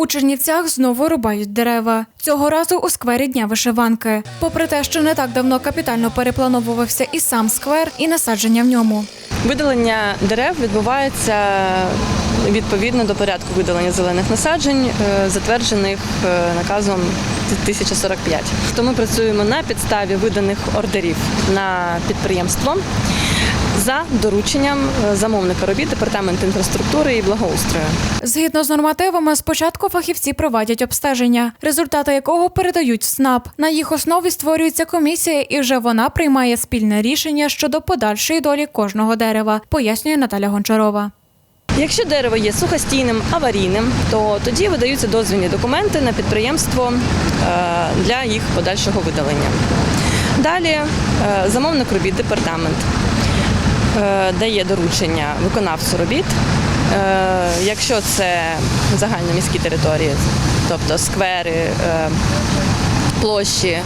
У Чернівцях знову рубають дерева. Цього разу у сквері Дня вишиванки. Попри те, що не так давно капітально переплановувався і сам сквер, і насадження в ньому. Видалення дерев відбувається відповідно до порядку видалення зелених насаджень, е, затверджених е, наказом 1045. То ми працюємо на підставі виданих ордерів на підприємство за дорученням е, замовника робіт департаменту інфраструктури і благоустрою. Згідно з нормативами, спочатку фахівці проводять обстеження, результати якого передають в СНАП. На їх основі створюється комісія, і вже вона приймає спільне рішення щодо подальшої долі кожного дерева, пояснює Наталя Гончарова. Якщо дерево є сухостійним аварійним, то тоді видаються дозвільні документи на підприємство е, для їх подальшого видалення. Далі е, замовник робіт департамент дає доручення виконавцю робіт. Е, Якщо це загальноміські території, тобто сквери, е, площі, е,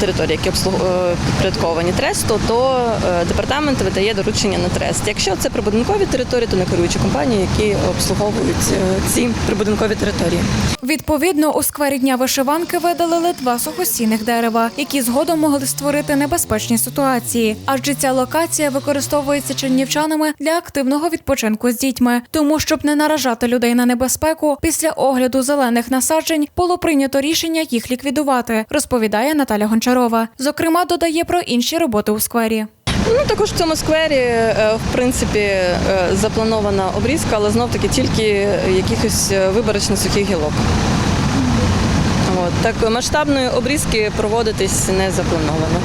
території, які е, підпорядковані тресту, то е, департамент видає доручення на трест. Якщо це прибудинкові території, то на керуючі компанії, які обслуговують е, ці прибудинкові території. Відповідно, у сквері дня вишиванки видалили два сухостійних дерева, які згодом могли створити небезпечні ситуації. Адже ця локація використовується чернівчанами для активного відпочинку з дітьми. Тому, щоб не наражати людей на небезпеку, після огляду зелених насаджень було прийнято рішення їх ліквідувати, розповідає Наталя Гончарова. Зокрема, додає про інші роботи у сквері. Ну також в цьому сквері, е, в принципі, е, запланована обрізка, але знов таки тільки якихось е, виборочно сухих гілок. От, так масштабної обрізки проводитись не заплановано.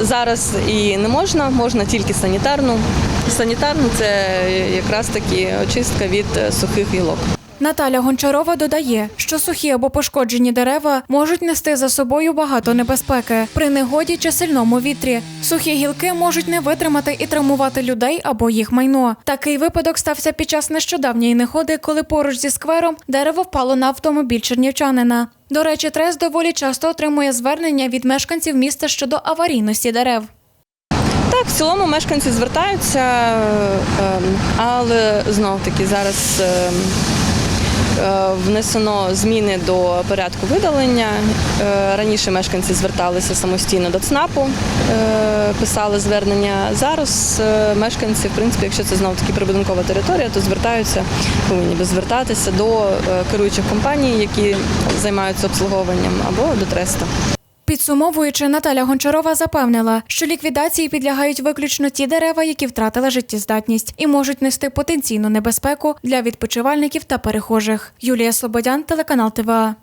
Зараз і не можна, можна тільки санітарну. Санітарну це якраз таки очистка від сухих гілок. Наталя Гончарова додає, що сухі або пошкоджені дерева можуть нести за собою багато небезпеки при негоді чи сильному вітрі. Сухі гілки можуть не витримати і травмувати людей або їх майно. Такий випадок стався під час нещодавньої неходи, коли поруч зі сквером дерево впало на автомобіль чернівчанина. До речі, трес доволі часто отримує звернення від мешканців міста щодо аварійності дерев. Так, в цілому мешканці звертаються, ем, але знов таки зараз ем, внесено зміни до порядку видалення. Е, Раніше мешканці зверталися самостійно до ЦНАПу, е, писали звернення. Зараз е, мешканці, в принципі, якщо це знов таки прибудинкова територія, то звертаються, повинні би звертатися до е, керуючих компаній, які займаються обслуговуванням, або до треста. Підсумовуючи, Наталя Гончарова запевнила, що ліквідації підлягають виключно ті дерева, які втратили життєздатність, і можуть нести потенційну небезпеку для відпочивальників та перехожих. Юлія Слободян, телеканал ТВА.